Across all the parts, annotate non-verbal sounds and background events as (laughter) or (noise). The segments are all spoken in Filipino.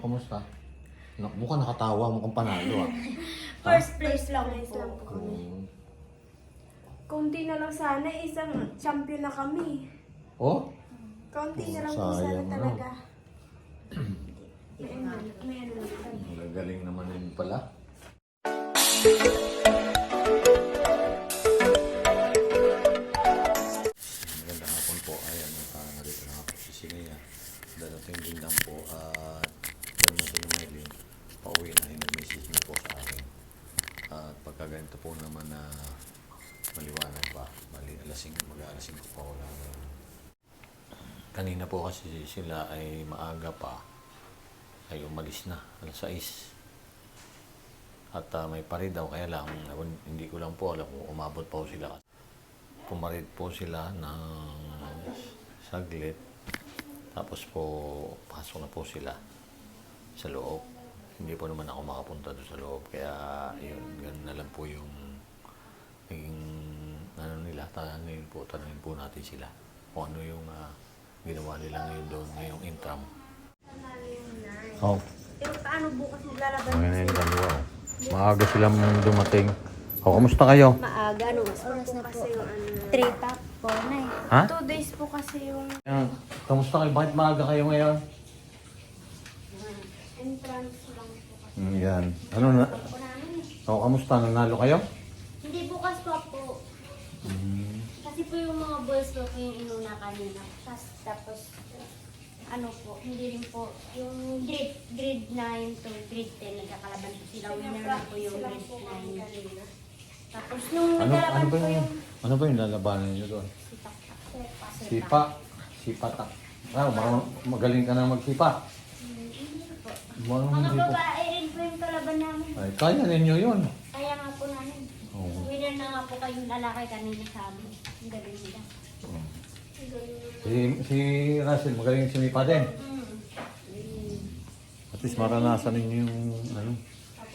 kumusta? Na, mukhang nakatawa, mukhang panalo ah. (laughs) First place lang Place lang po. po kami. Hmm. Konti na lang sana, isang champion na kami. Oh? Konti na lang po sana Sayang, talaga. May ano, may ano lang kami. Ang galing naman yun pala. Magandang hapon po. Ayan, narito na po si Sinea. Darating din lang po at uh, na si Melin. Pauwi na yung message niya po sa akin. At pagka ganito po naman na maliwanag pa. Mali, alasing, mag-aalasing ko pa wala. Kanina po kasi sila ay maaga pa ay umalis na alas 6 at ah, may parid daw kaya lang hindi ko lang po alam kung umabot pa po sila pumarid po sila ng saglit tapos po pasok na po sila sa loob hindi po naman ako makapunta doon sa loob kaya yun ganun na lang po yung naging ano nila tanongin po tanongin po natin sila kung ano yung ah, ginawa nila ngayon doon ngayong intram Oh, Pero paano bukas maglalaban? Ngayon na yung dalawa. oh. Maaga silang dumating. O, kamusta kayo? Maaga, ano? Oras na po. Kasi yung ano, Three pa po, nay. Ha? two days po kasi yung Ayan. Kamusta kayo? Bakit maaga kayo ngayon? entrance. Mm, yan. Ano na? Po namin eh. O, kamusta? Nanalo kayo? Hindi bukas pa po. Kasi po yung mga boys ko po yung inuna kanina. Tas, tapos, ano po, hindi rin po, yung grade, grade 9 to grade 10, nagkakalaban po sila. Winner na po yung grade po 9. Tapos nung Ano, ano ba po yung, yung ano ba yung lalabanan niyo doon? sipak Sipa. Sipa tak. Ah, marunong, magaling ka na magsipa. Marunong Mga po. babae rin po yung kalaban namin. Ay, kaya ninyo yun. Kaya nga po namin. Oo. Winner na nga po kayong lalaki kanina sa amin. Ang galing nila. Si, si Russell, magaling sumipa din. Mm. At least maranasan ninyo yung, ano,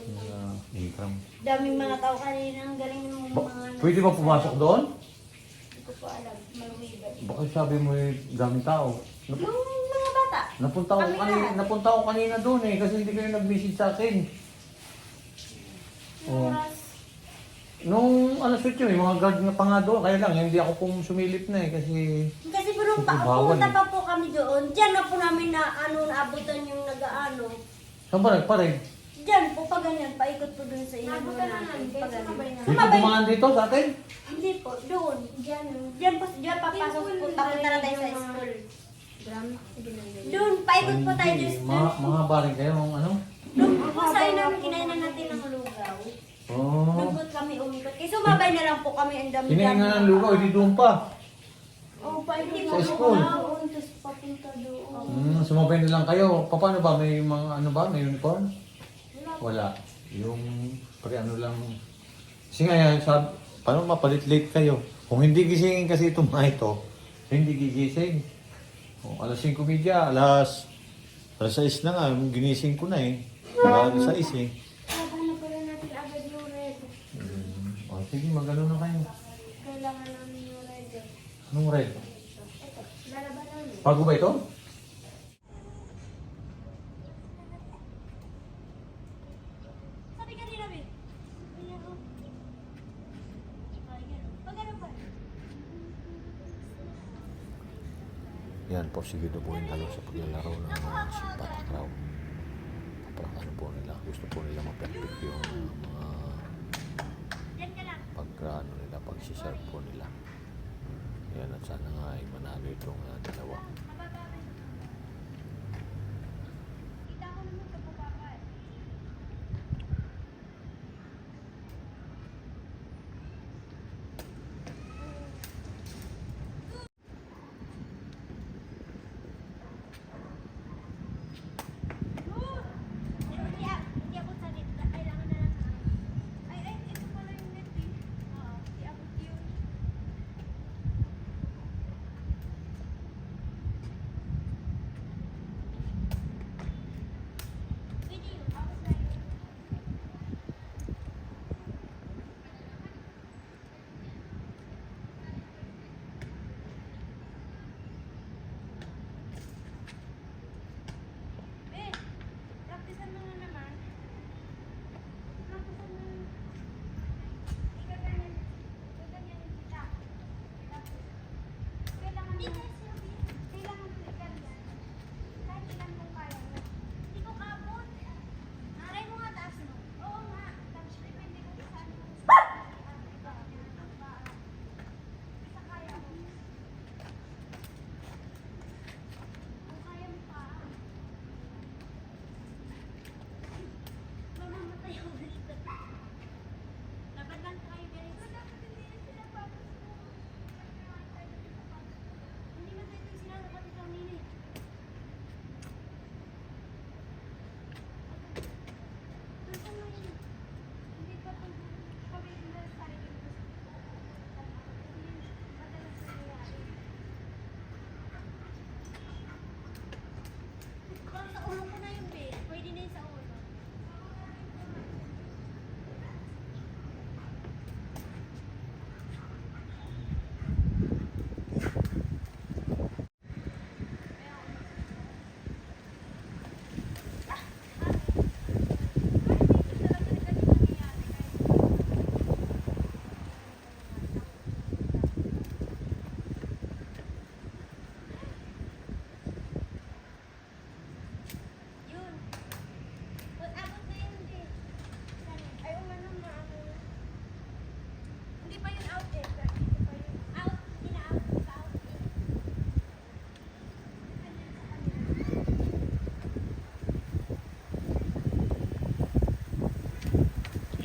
yung uh, income. Daming mga tao kanina. Ang galing ng mga... Ba- pwede ba pumasok doon? Hindi ko po alam. Maluwigan. Bakit sabi mo eh, daming tao? Nap- mga. Napunta ko Kami kanina, napunta ko kanina doon eh, kasi hindi kayo nag-visit sa akin. Oh. Nung alas 8 may mga guard nga pa nga doon, kaya lang hindi ako pong sumilip na eh, kasi... Kasi po nung pa, bawal pumunta eh. pa po kami doon, dyan na po namin na ano, naabutan yung nag-ano. Saan ba nagparig? Dyan po, pa ganyan, paikot po doon sa inyo Nabutan na namin, kaya sumabay na. Dito dumaan dito sa atin? Hindi po, doon. Dyan, dyan po, dyan papasok po, papunta na tayo sa school. Doon, paikot po tayo doon. Hindi, mga, mga baring kayo, nung ano? Doon po sa inamin, kinainan natin ng lugaw. Oh. Doon po kami umikot. Kaya sumabay na lang po kami ang dami Hinahinga nga ng lugaw, hindi doon pa. Oo, pa, hindi Sa po school. doon, tapos papunta doon. Hmm, sumabay na lang kayo. Pa- Paano ba? May mga ano ba? May uniform? Wala. Yung pre ano lang. Kasi nga yan, sab paano mapalit late kayo? Kung hindi gisingin kasi itong mga ito, hindi gigising. O, alas 5 media, alas, alas 6 na nga, ginising ko na eh. Alas 6 eh. Na pala natin agad yung red. Hmm. O, sige, magano na kayo. Kailangan namin yung red. Anong red? Ito, lalaban namin. Bago ba ito? Sabi ka rin namin. Ayan o. Ay, ganun. Pag ganun pa. Yan, porsigido po yung dalawa sa paglalaro ng uh, simpat raw. Parang ano po nila, gusto po nila ma-perfect yung mga Yan ka lang. pag ano nila, pag-serve po nila. Yan, at sana nga ay manalo itong uh, dalawa.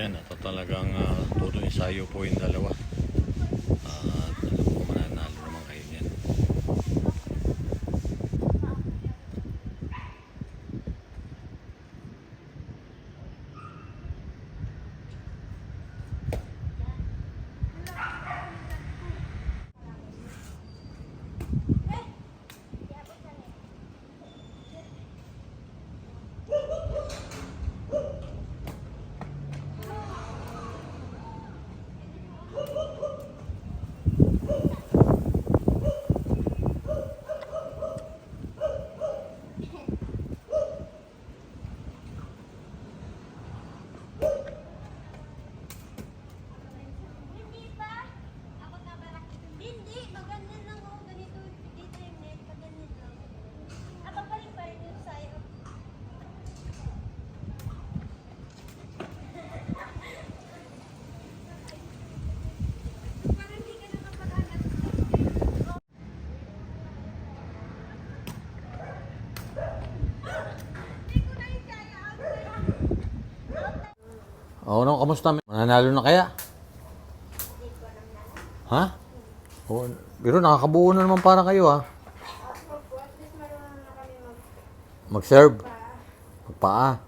Yan, ito talagang uh, todo ensayo po yung dalawa. At alam ko mananalo naman kayo yan. Hindi pa. Ako tabarak. Hindi. Maganyan lang ako. Ganito. Dito yung net. Maganyan lang. Ah, papaling pa rin yung sayo. Oo, no, kamusta? Mananalo na kaya? Ha? Oo, pero nakakabuo na naman para kayo ha. Mag-serve. Magpaa.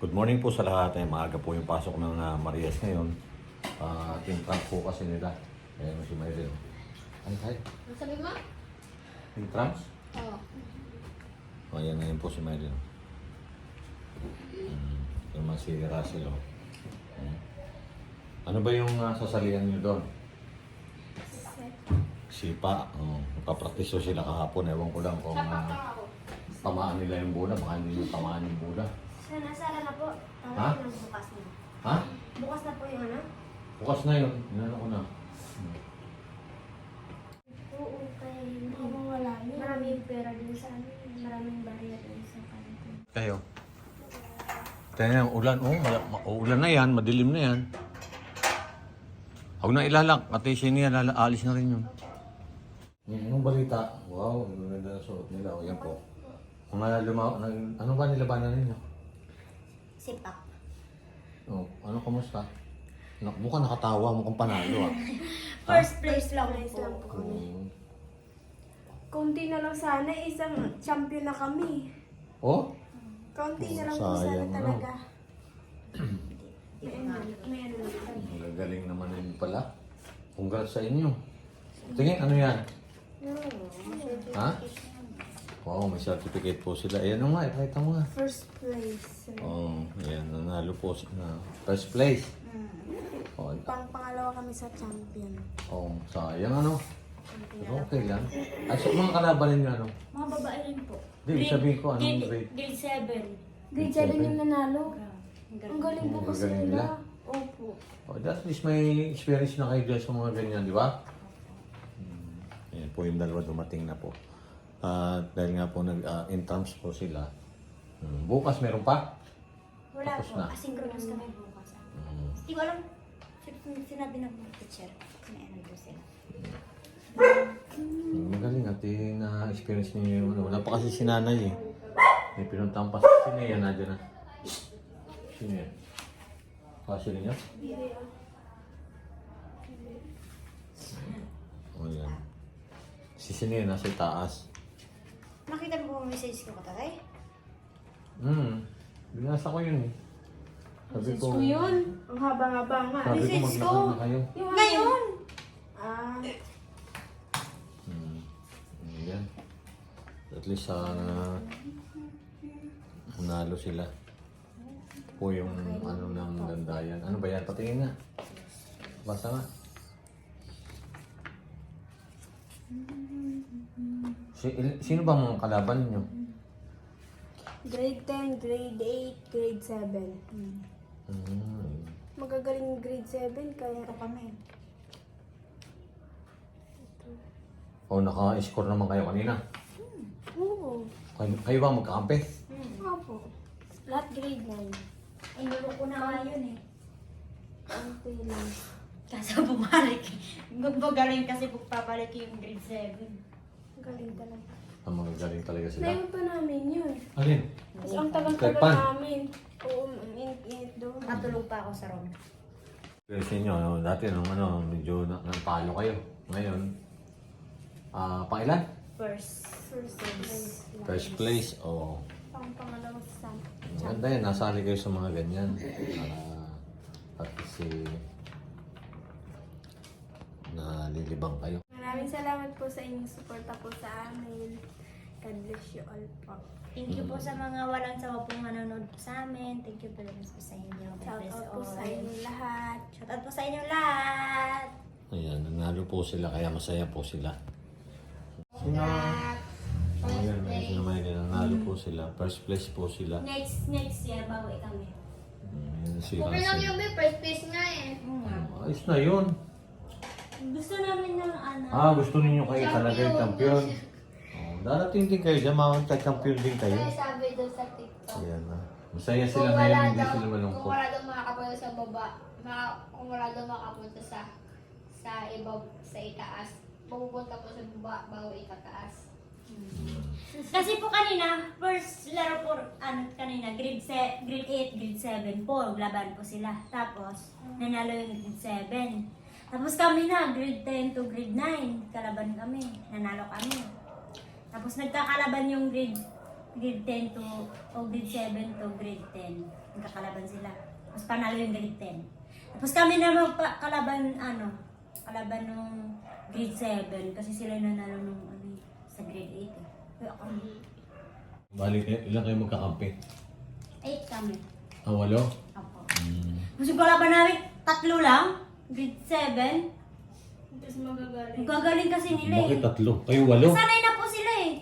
Good morning po sa lahat. Ay, maaga po yung pasok ng uh, Marias ngayon. Uh, team trunk po kasi nila. Ayan si Maylin. Ano tayo? Sabi mo? Team trunks? Oo. O, ayan ngayon po si Maylin. Mm, yung mga si Russell. Oh. Ano ba yung uh, sasalihan nyo doon? Sipa. Oh, Nagpa-practice sila kahapon. Ewan ko lang kung uh, tamaan nila yung bola. Baka hindi yung tamaan yung bola. Sana, sana na po. Ha? bukas na. Ha? Bukas na po yung ano? Bukas na yun. Inano ko na. Oo, kaya hindi. Pera din sa amin. Maraming barya din sa kanto. Kayo. Tingnan yung ulan. Oh, mala- ma- ulan na yan. Madilim na yan. Huwag na ilalak. At si niya, lala- alis na rin yun. Yung balita. Wow, yung ganda na suot nila. O, yan po. Mga lumaw, nag- ano ba nilabanan ninyo? Sipak. Oh, ano, kamusta? Nak mukhang nakatawa, mukhang panalo ah. (laughs) First place lang Place lang po. po kami. Mm. Konti na lang sana, isang champion na kami. Oh? Konti na lang po sana sayang, ano? talaga. may ano, may ano lang. Ang gagaling naman yun pala. Congrats sa inyo. Tingin, ano yan? Ha? Wow, may certificate po sila. Ayan o nga, ipakita mo nga. First place. Oh, ayan, nanalo po na first place. Oh, Pang pangalawa kami sa champion. oh, sayang ano. Pero okay lang. Ay, sa mga kalaban ninyo ano? Mga babae rin po. Di, sabihin ko, anong grade, grade? grade 7. Grade 7 yung nanalo. Ang galing po Ang kasi galing nila. nila. Opo. Oh, at least may experience na kayo dyan sa mga ganyan, di ba? Hmm. Ayan po yung dalawa dumating na po. At dahil nga po nag-intrams po sila. Hmm, bukas meron pa? Wala Tapos po. na. Asynchronous kami bukas. Hmm. Hindi ko alam. Sin- Sinabi ng teacher. Sinabi ko sila. Hmm, Magaling at na-experience niyo yung ano. Wala pa kasi si nanay eh. May pinuntahan pa. Sino yan? Na. Sino yan? Kasi niya? O yan. Si sino yan? Nasa taas. Nakita mo ba message ko katay? Hmm. Binasa ko yun eh. Sabi ko, So yun, ang haba-haba nga. sabi ko Message maglakad na kayo. Yung ano- Ngayon! Ah, At least sana nalo sila. Po yung ano ng gandayan. Ano ba yan? Patingin nga. Basa nga. Si, sino ba mga kalaban ninyo? grade 10, grade 8, grade 7. Hmm. Hmm. Magagaling grade 7 kaya kami. O naka-score naman kayo kanina. Kayo, kayo ba magkakampi? Opo. Lahat grade 9. Inulo ko na nga yun eh. Konti lang. Kaso bumalik. Magbagaling kasi pagpapalik yung grade 7. Galing talaga. Ang mga galing talaga sila. Naiwan pa namin yun. Alin? Kasi ang tagal-tagal namin. Oo, ang init-init doon. At nakatulog pa ako sa room. Kasi inyo, ano, dati nung ano, medyo na, napalo kayo. Ngayon, ah, pangilan? First. First place. First place o Pang pangalawang sa maganda yan, nasali kayo sa mga ganyan. Para at least eh, nalilibang kayo. Maraming salamat po sa inyong suporta po sa amin. God bless you all po. Thank you po sa mga walang sawa pong manonood po sa amin. Thank you po rin po sa inyo. God Shout bless out po all. sa inyo lahat. Shout out po sa inyo lahat. Ayan, nanalo po sila, kaya masaya po sila. Sino? Ayan, ayun naman yun, nanalo po sila. First place po sila. Next next year, bawi kami. Ayan, si Okay lang Russell. yung may first place nga eh. Ayos na yun. Gusto namin ng ano. Ah, gusto ninyo kayo talaga yung champion. Oh, darating din kayo dyan, makakita-champion din kayo. Kaya sabi doon sa TikTok. Ayan na. Masaya Kung sila ngayon, hindi daw, sila kung malungkot. wala daw makakapunta sa baba, maka, kung wala daw makapunta sa sa iba sa itaas, pupunta po sa baba bago ikataas. Kasi po kanina, first laro po, ano kanina, grade, se, grade 8, grade 7 po, laban po sila. Tapos, nanalo yung grade 7. Tapos kami na, grade 10 to grade 9, kalaban kami, nanalo kami. Tapos nagkakalaban yung grade grade 10 to, o grade 7 to grade 10. Nagkakalaban sila. Tapos panalo yung grade 10. Tapos kami na magkalaban, ano, kalaban nung grade 7 kasi sila nanalo nung sa grade 8 eh. Kaya kami, Bali, kayo- ilan kayo magkakampi? 8 kami. Ah, walo? Ako. Hmm. Kasi kalaban namin, tatlo lang. Grade 7. Tapos magagaling. Gagaling kasi nila eh. Bakit tatlo? Kayo walo? Sanay na po sila eh.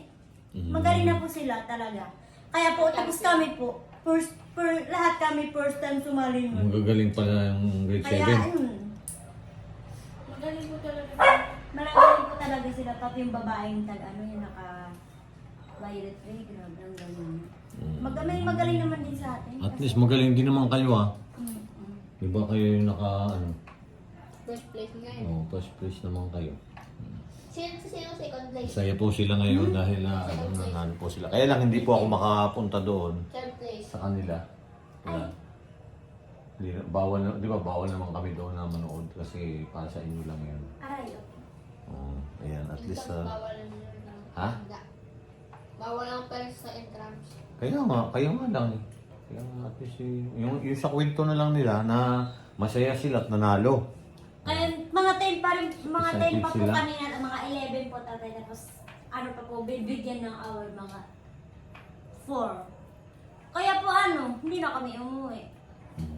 Mm. Magaling na po sila talaga. Kaya po, tapos kami po, first, per, lahat kami first time sumali nun. Magagaling pala yung grade Kaya, 7. ayun. Magaling po talaga. Malagaling po talaga sila, pati yung babaeng tag, ano yung naka violet ray, grabe ang galing. Mm. Magaling, magaling naman din sa atin. At least magaling din naman kayo ah. Mm, mm. Di ba kayo yung naka, ano, First place nga eh. oh, first place naman kayo. Sino sino second place? Masaya po sila ngayon dahil na, ano, nanalo po sila. Kaya lang hindi po ako makapunta doon Third place. sa kanila. Wala. Di, bawal, na- di ba bawal naman kami doon na manood kasi para sa inyo lang yan. Ay, okay. Oh, lang lang. Ha? Bawal lang pala sa entrance. kaya nga, kaya nga lang eh. Kaya nga, at least, eh, yung, yung sa kwento na lang nila na masaya sila at nanalo. Kaya mga 10 pa rin, mga Excited 10 pa po sila. kanina, at mga 11 po tatay, tapos ano pa po, bibigyan ng hour mga 4. Kaya po ano, hindi na kami umuwi.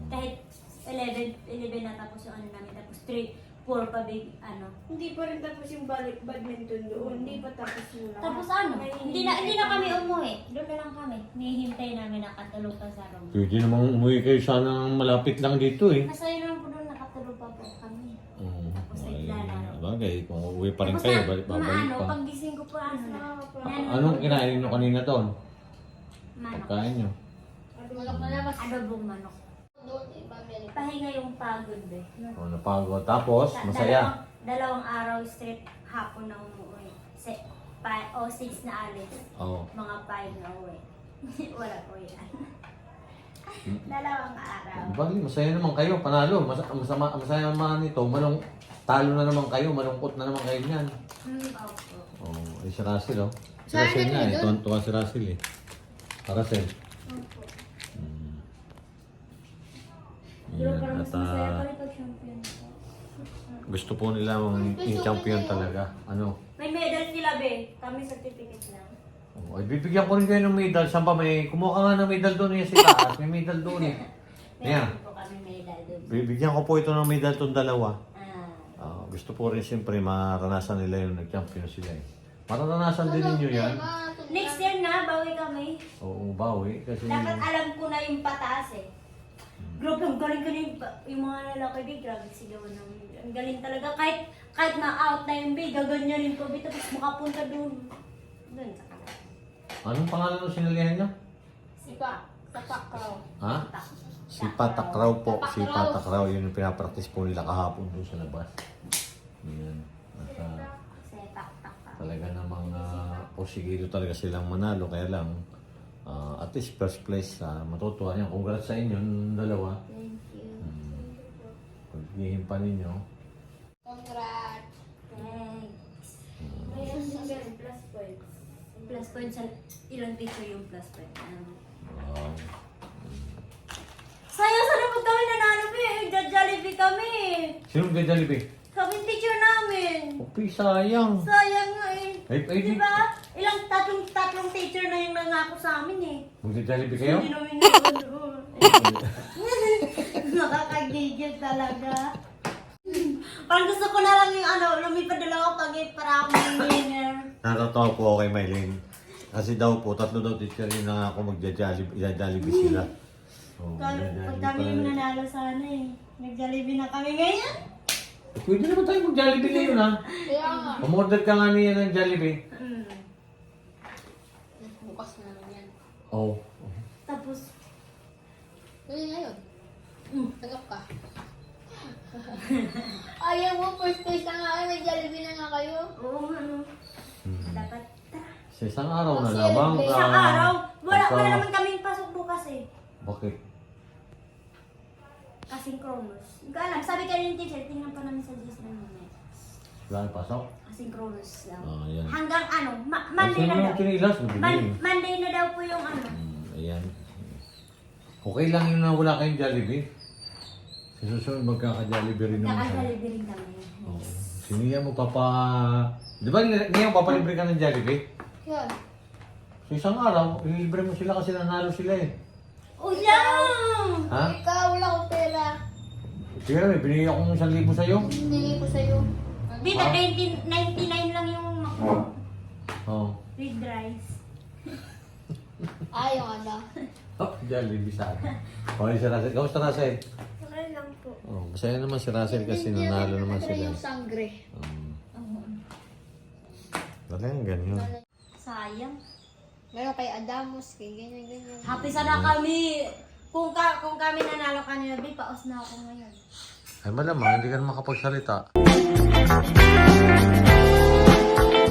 Kahit 11, 11 na tapos yung ano namin, tapos 3, 4 pa big, ano. Hindi pa rin tapos yung balik badminton doon. Hindi pa tapos yung lahat. Tapos ano, May hindi na, hindi na kami umuwi. Doon na lang kami. Nihihintay namin nakatulog pa sa room. Pwede namang umuwi kayo sana malapit lang dito eh. Masaya naman po doon nakatulog pa po kami. Oo. Tapos Ay, naglalaro. bagay, kung uuwi pa rin Tapos kayo, na- balik, babalik maano, pa. pag gising ko po ano na. Nakakapagod. Anong kinain nyo kanina doon? Manok. Kain nyo? Manok na labas. Adobong manok. Pahinga yung pagod eh. O, napagod. Tapos, Sa- masaya. Dalawang, dalawang araw straight hapon na umuwi. Se, pa, o six na alis. Oo. Mga five na uwi. (laughs) Wala po yan. (laughs) dalawang araw. Bagay, masaya naman kayo, panalo. Mas, masama, masaya naman ito, malung, talo na naman kayo, malungkot na naman kayo niyan. Hmm, opo. Oh, ay si Russell oh. Si Russell na nga eh, tuwan-tuwa si Russell eh. Ah, Russell. Opo. Mm. Parang at po. gusto po nila mang yung champion talaga. Ano? May medal sila be. Kami certificate lang. Oh, ay, bibigyan ko rin kayo ng medal. Saan pa may, kumuha ka nga ng medal doon eh, si taas. May medal doon eh. (laughs) Ayan. Meron po kami medal doon. Bibigyan ko po ito ng medal itong dalawa. Ah. Ah, gusto po rin siyempre maranasan nila yung nag-champion sila eh. Maranasan din ninyo yan. Next year na, bawi kami. Oo, bawi. Kasi Dapat alam ko na yung pataas eh. Grabe, ang galing-galing pa. Yung mga lalaki, be, grabe sigawan ng Ang galing talaga. Kahit kahit na-out na yung be, gaganyanin ko, be, tapos makapunta doon. Doon sa kanila. anong pangalan ng sinalihan niyo? Sipa. Tapak raw. Ha? Si Patakraw po. Si Patakraw. Yun yung pinapractice po nila kahapon doon sa labas. Yan. At ah, takpak. talaga namang uh, posigido talaga silang manalo. Kaya lang, ah, at least first place, uh, matutuwa yan. Congrats sa inyo, dalawa. Thank you. Gihim pa ninyo. Congrats. May ano din ganun, plus points. Plus point sa ilang teacher yung plus point. Ano? Wow. Sayang sana pag kami nanalo pa eh. Jollibee kami. Sino ka Jollibee? Kami teacher namin. Upi, sayang. Sayang nga eh. Ay, ay, Di ba? Ilang tatlong tatlong teacher na yung nangako sa amin eh. Magja-Jollibee kayo? Hindi namin nanonood. (laughs) Nakakagigil talaga. Parang gusto ko na lang yung ano, lumipad na lang ako pag para ako winner. Natatawa po ako kay Mylene. Kasi daw po, tatlo daw teacher yun na ako magja-Jollibee Jollibee sila. Oh, Pag, pag kami yung nanalo sana eh. Nag-Jollibee na kami ngayon. Pwede naman tayo mag-Jollibee ngayon ha. Kaya nga. Umorder ka nga niya ng Jollibee. Mm. Bukas na naman yan. Oh. Tapos, Tuloy ngayon. Mm. Tagap ka. Ayaw mo, first place na nga kayo. May Jollibee na nga kayo. oo nga no. Dapat, tara. Sa isang araw na Kasi lamang. may Isang ah, araw, wala, pagka- wala naman kaming pasok bukas eh. Bakit? Asynchronous. Hindi ko alam, sabi kayo yung teacher, tingnan pa namin sa GS. Wala kang pasok? Asynchronous lang. Ah, yan. Hanggang ano, ma- Ang Monday na daw. kinilas? Man-. Monday na daw po yung ano. Hmm, ayan. Okay lang yun na wala kayong Jollibee. Sa susunod magkaka-Jollibee rin naman tayo. Kakakalibin rin kami. Oo. Si Nia mo papa... Di ba Nia papalibre ka ng Jollibee? Yan. So isang araw, ililibre mo sila kasi nanalo sila eh. Oh, yeah! Ha? Ikaw, wala akong pera. Sige may binigay ako ng isang libo sa'yo. Hindi ko sa'yo. Di ba, 19, 99 lang yung Oo. with rice. Ayaw ano. Oh, Jollibee sa akin. Okay, si Russell. Kamusta Russell? Okay lang po. Oh, masaya naman si Russell kasi nanalo naman Pero sila. yung sangre. Um, Talagang ganyan. Sayang. Meron kay Adamus, kay ganyan, ganyan. Happy sana kami. Kung ka, kung kami nanalo kanina, di paos na ako ngayon. Ay malamang, hindi ka na makapagsalita.